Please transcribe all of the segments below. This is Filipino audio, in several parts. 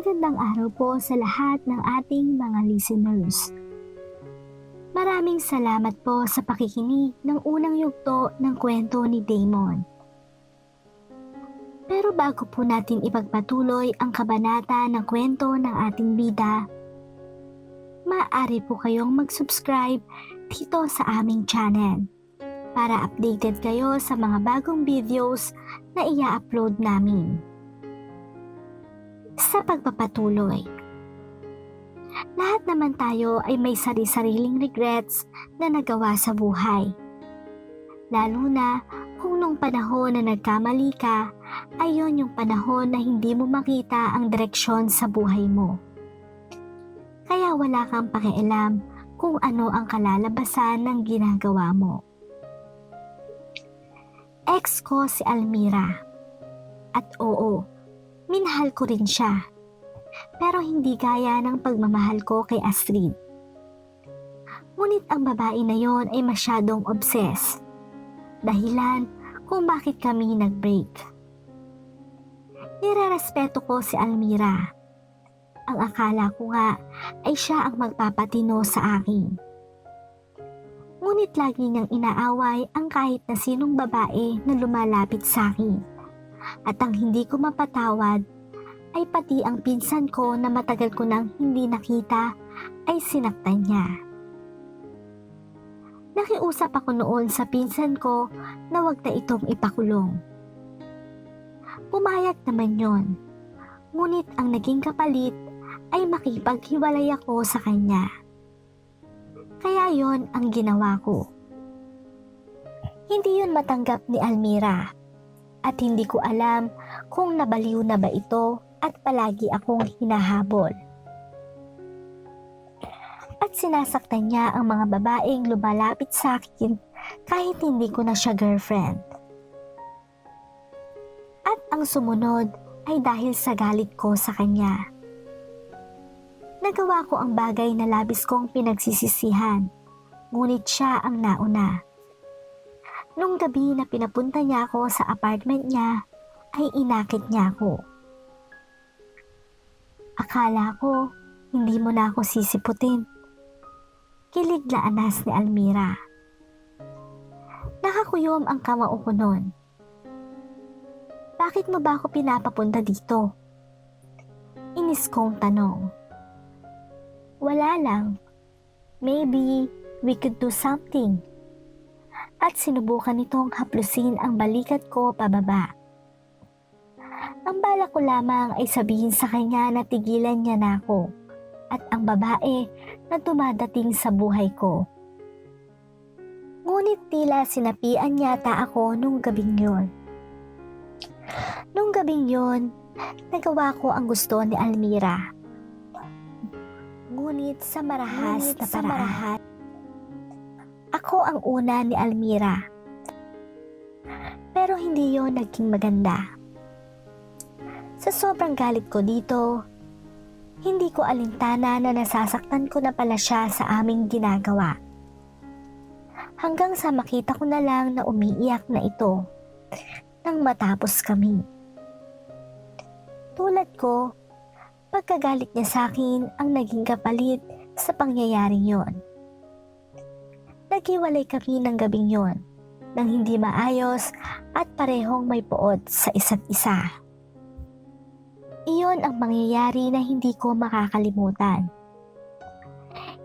Magandang araw po sa lahat ng ating mga listeners. Maraming salamat po sa pakikinig ng unang yugto ng kwento ni Damon. Pero bago po natin ipagpatuloy ang kabanata ng kwento ng ating bida, maaari po kayong mag-subscribe dito sa aming channel para updated kayo sa mga bagong videos na ia-upload namin. Sa pagpapatuloy, lahat naman tayo ay may sari-sariling regrets na nagawa sa buhay. Lalo na kung nung panahon na nagkamali ka, ay yun yung panahon na hindi mo makita ang direksyon sa buhay mo. Kaya wala kang pakialam kung ano ang kalalabasan ng ginagawa mo. Ex ko si Almira. At oo, minahal ko rin siya. Pero hindi gaya ng pagmamahal ko kay Astrid. Ngunit ang babae na yon ay masyadong obsessed. Dahilan kung bakit kami nag-break. Nirerespeto ko si Almira. Ang akala ko nga ay siya ang magpapatino sa akin. Ngunit lagi niyang inaaway ang kahit na sinong babae na lumalapit sa akin. At ang hindi ko mapatawad ay pati ang pinsan ko na matagal ko nang hindi nakita ay sinaktan niya. Nakiusap ako noon sa pinsan ko na wag na itong ipakulong. Pumayag naman yon. Ngunit ang naging kapalit ay makipaghiwalay ako sa kanya. Kaya yon ang ginawa ko. Hindi yun matanggap ni Almira at hindi ko alam kung nabaliw na ba ito at palagi akong hinahabol. At sinasaktan niya ang mga babaeng lumalapit sa akin kahit hindi ko na siya girlfriend. At ang sumunod ay dahil sa galit ko sa kanya. Nagawa ko ang bagay na labis kong pinagsisisihan, ngunit siya ang nauna. Nung gabi na pinapunta niya ako sa apartment niya, ay inakit niya ako. Akala ko, hindi mo na ako sisiputin. Kilig na anas ni Almira. Nakakuyom ang kamao ko noon. Bakit mo ba ako pinapapunta dito? Inis kong tanong. Wala lang. Maybe we could do something. At sinubukan nitong haplusin ang balikat ko pababa. Ang bala ko lamang ay sabihin sa kanya na tigilan niya na ako at ang babae na dumadating sa buhay ko. Ngunit tila sinapian yata ako nung gabing yon. Nung gabing yon, nagawa ko ang gusto ni Almira. Ngunit sa marahas na paraan, ang una ni Almira. Pero hindi yon naging maganda. Sa sobrang galit ko dito, hindi ko alintana na nasasaktan ko na pala siya sa aming ginagawa. Hanggang sa makita ko na lang na umiiyak na ito nang matapos kami. Tulad ko, pagkagalit niya sa akin ang naging kapalit sa pangyayaring yon. Naghiwalay kami ng gabing yon nang hindi maayos at parehong may puot sa isa't isa. Iyon ang mangyayari na hindi ko makakalimutan.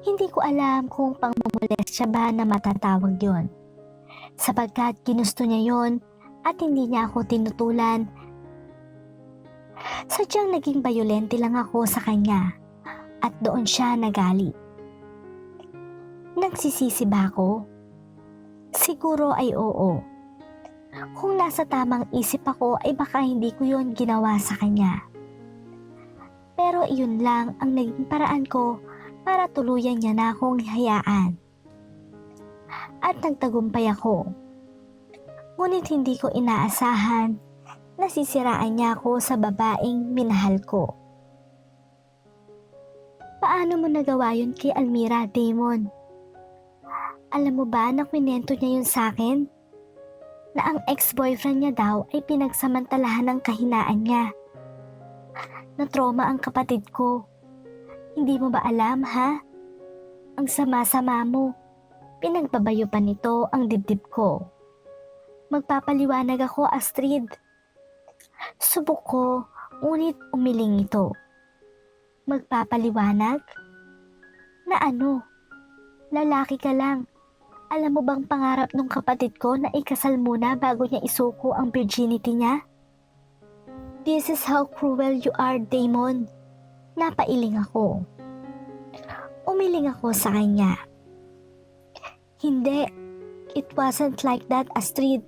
Hindi ko alam kung pangmumulestya ba na matatawag yon. Sapagkat ginusto niya yon at hindi niya ako tinutulan. Sadyang naging bayolente lang ako sa kanya at doon siya nagali. Nagsisisi ba ako? Siguro ay oo. Kung nasa tamang isip ako ay baka hindi ko yon ginawa sa kanya. Pero iyon lang ang naging paraan ko para tuluyan niya na akong hayaan. At nagtagumpay ako. Ngunit hindi ko inaasahan na sisiraan niya ako sa babaeng minahal ko. Paano mo nagawa yun kay Almira, Damon? Alam mo ba na kwinento niya yun sa akin? Na ang ex-boyfriend niya daw ay pinagsamantalahan ng kahinaan niya na trauma ang kapatid ko. Hindi mo ba alam ha? Ang sama-sama mo. Pinagbabayo pa nito ang dibdib ko. Magpapaliwanag ako, Astrid. Subok ko, ngunit umiling ito. Magpapaliwanag? Na ano? Lalaki ka lang. Alam mo bang pangarap nung kapatid ko na ikasal muna bago niya isuko ang virginity niya? This is how cruel you are, Damon. Napailing ako. Umiling ako sa kanya. Hindi. It wasn't like that, Astrid.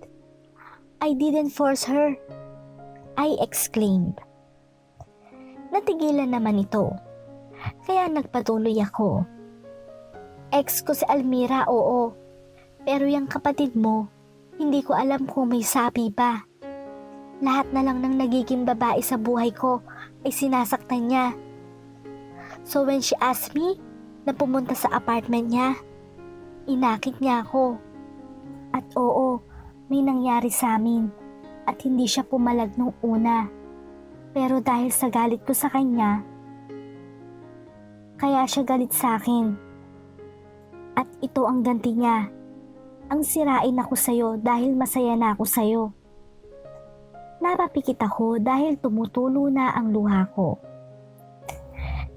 I didn't force her. I exclaimed. Natigilan naman ito. Kaya nagpatuloy ako. Ex ko si Almira, oo. Pero yung kapatid mo, hindi ko alam kung may sapi pa. Lahat na lang ng nagiging babae sa buhay ko ay sinasaktan niya. So when she asked me na pumunta sa apartment niya, inakit niya ako. At oo, may nangyari sa amin at hindi siya pumalag nung una. Pero dahil sa galit ko sa kanya, kaya siya galit sa akin. At ito ang ganti niya. Ang sirain ako sa'yo dahil masaya na ako sa'yo. Napapikit ako dahil tumutulo na ang luha ko.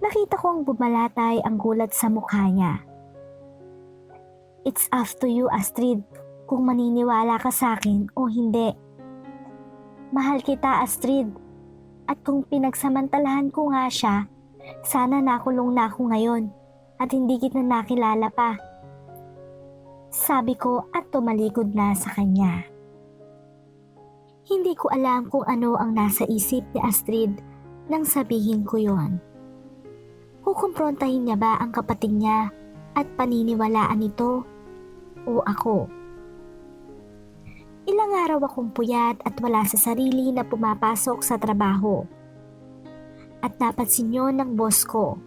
Nakita kong bumalatay ang gulat sa mukha niya. It's up to you, Astrid, kung maniniwala ka sa akin o hindi. Mahal kita, Astrid. At kung pinagsamantalahan ko nga siya, sana nakulong na ako ngayon at hindi kita nakilala pa. Sabi ko at tumalikod na sa kanya. Hindi ko alam kung ano ang nasa isip ni Astrid nang sabihin ko yon. Kukumprontahin niya ba ang kapatid niya at paniniwalaan ito o ako? Ilang araw akong puyat at wala sa sarili na pumapasok sa trabaho. At napansin yun ng boss ko.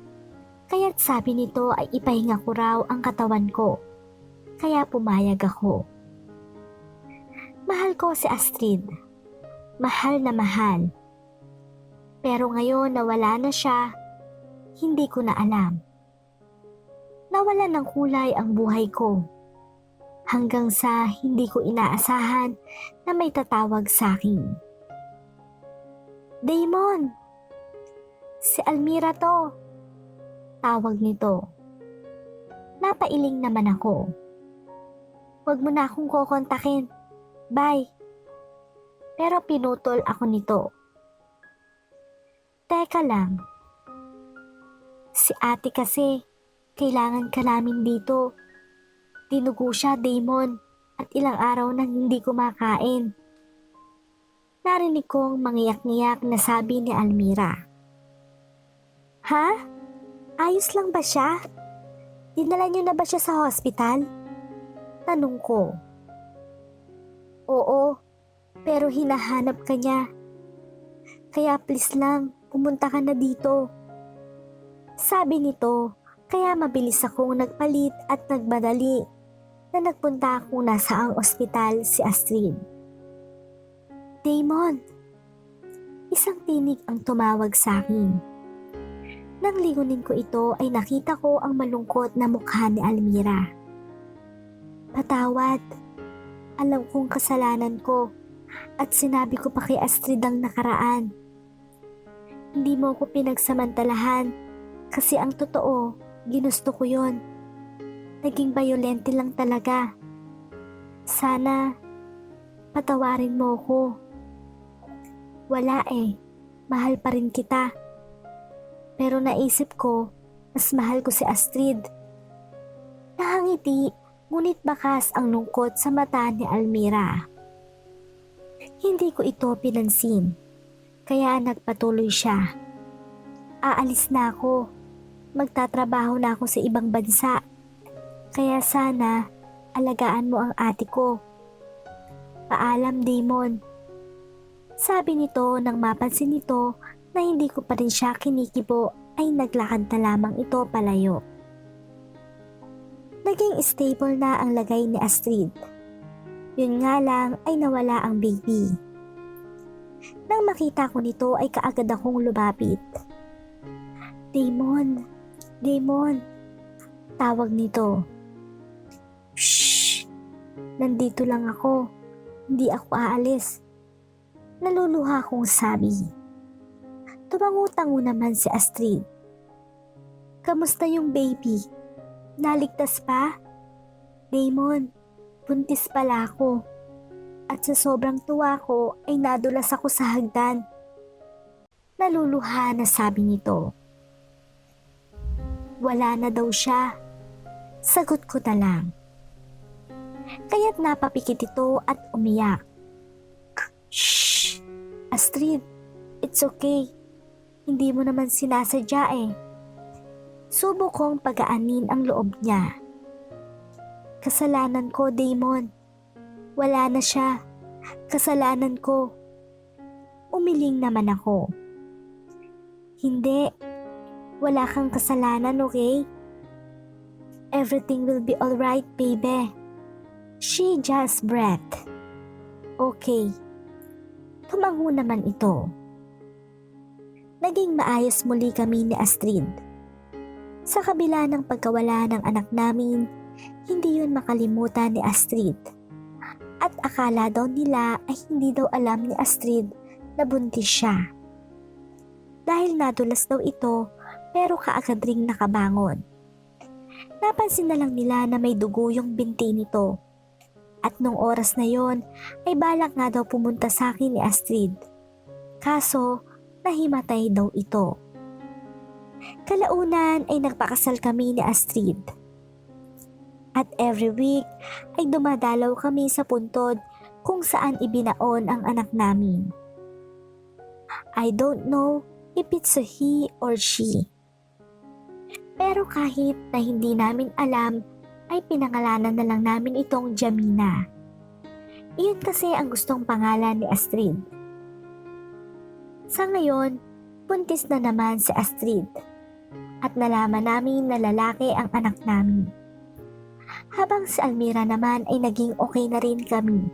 Kaya't sabi nito ay ipahinga ko raw ang katawan ko. Kaya pumayag ako. Mahal ko si Astrid. Mahal na mahal. Pero ngayon na wala na siya, hindi ko na alam. Nawala ng kulay ang buhay ko hanggang sa hindi ko inaasahan na may tatawag sa akin. Damon! Si Almira to! Tawag nito. Napailing naman ako. Huwag mo na akong kukontakin. Bye! Pero pinutol ako nito. Teka lang. Si ate kasi, kailangan ka namin dito. Tinugo siya, Damon, at ilang araw nang hindi kumakain. Narinig kong mangiyak-ngiyak na sabi ni Almira. Ha? Ayos lang ba siya? Dinala niyo na ba siya sa hospital? Tanong ko. Oo, pero hinahanap ka niya. Kaya please lang, pumunta ka na dito. Sabi nito, kaya mabilis akong nagpalit at nagmadali na nagpunta ako nasa ang ospital si Astrid. Damon! Isang tinig ang tumawag sa akin. Nang lingunin ko ito ay nakita ko ang malungkot na mukha ni Almira. Patawad. Alam kong kasalanan ko at sinabi ko pa kay Astrid ang nakaraan. Hindi mo ko pinagsamantalahan kasi ang totoo, ginusto ko yon. Naging bayolente lang talaga. Sana, patawarin mo ko. Wala eh, mahal pa rin kita. Pero naisip ko, mas mahal ko si Astrid. Nakangiti, ngunit bakas ang lungkot sa mata ni Almira. Hindi ko ito pinansin, kaya nagpatuloy siya. Aalis na ako magtatrabaho na ako sa ibang bansa. Kaya sana, alagaan mo ang ate ko. Paalam, Damon. Sabi nito nang mapansin nito na hindi ko pa rin siya kinikibo ay naglakad na lamang ito palayo. Naging stable na ang lagay ni Astrid. Yun nga lang ay nawala ang baby. Nang makita ko nito ay kaagad akong lumapit. Damon, Damon, tawag nito. Shh! Nandito lang ako. Hindi ako aalis. Naluluha kong sabi. Tumangutango naman si Astrid. Kamusta yung baby? Naligtas pa? Damon, buntis pala ako. At sa sobrang tuwa ko ay nadulas ako sa hagdan. Naluluha na sabi nito. Wala na daw siya. Sagot ko na lang. Kaya't napapikit ito at umiyak. Shh! Astrid, it's okay. Hindi mo naman sinasadya eh. Subo kong pagaanin ang loob niya. Kasalanan ko, Damon. Wala na siya. Kasalanan ko. Umiling naman ako. Hindi. Wala kang kasalanan, okay? Everything will be alright, baby. She just breath. Okay. Tumango naman ito. Naging maayos muli kami ni Astrid. Sa kabila ng pagkawala ng anak namin, hindi yun makalimutan ni Astrid. At akala daw nila ay hindi daw alam ni Astrid na buntis siya. Dahil nadulas daw ito pero kaagad ring nakabangon. Napansin na lang nila na may dugo yung binti nito. At nung oras na yon ay balak nga daw pumunta sa akin ni Astrid. Kaso, nahimatay daw ito. Kalaunan ay nagpakasal kami ni Astrid. At every week ay dumadalaw kami sa puntod kung saan ibinaon ang anak namin. I don't know if it's a he or she. Pero kahit na hindi namin alam, ay pinangalanan na lang namin itong Jamina. Iyon kasi ang gustong pangalan ni Astrid. Sa ngayon, buntis na naman si Astrid at nalaman namin na lalaki ang anak namin. Habang si Almira naman ay naging okay na rin kami.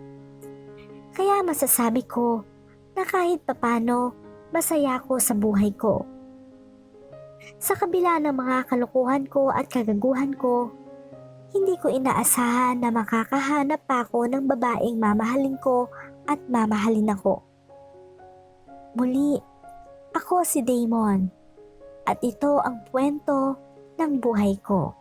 Kaya masasabi ko na kahit papano masaya ko sa buhay ko. Sa kabila ng mga kalukuhan ko at kagaguhan ko, hindi ko inaasahan na makakahanap pa ako ng babaeng mamahalin ko at mamahalin ako. Muli, ako si Damon at ito ang kwento ng buhay ko.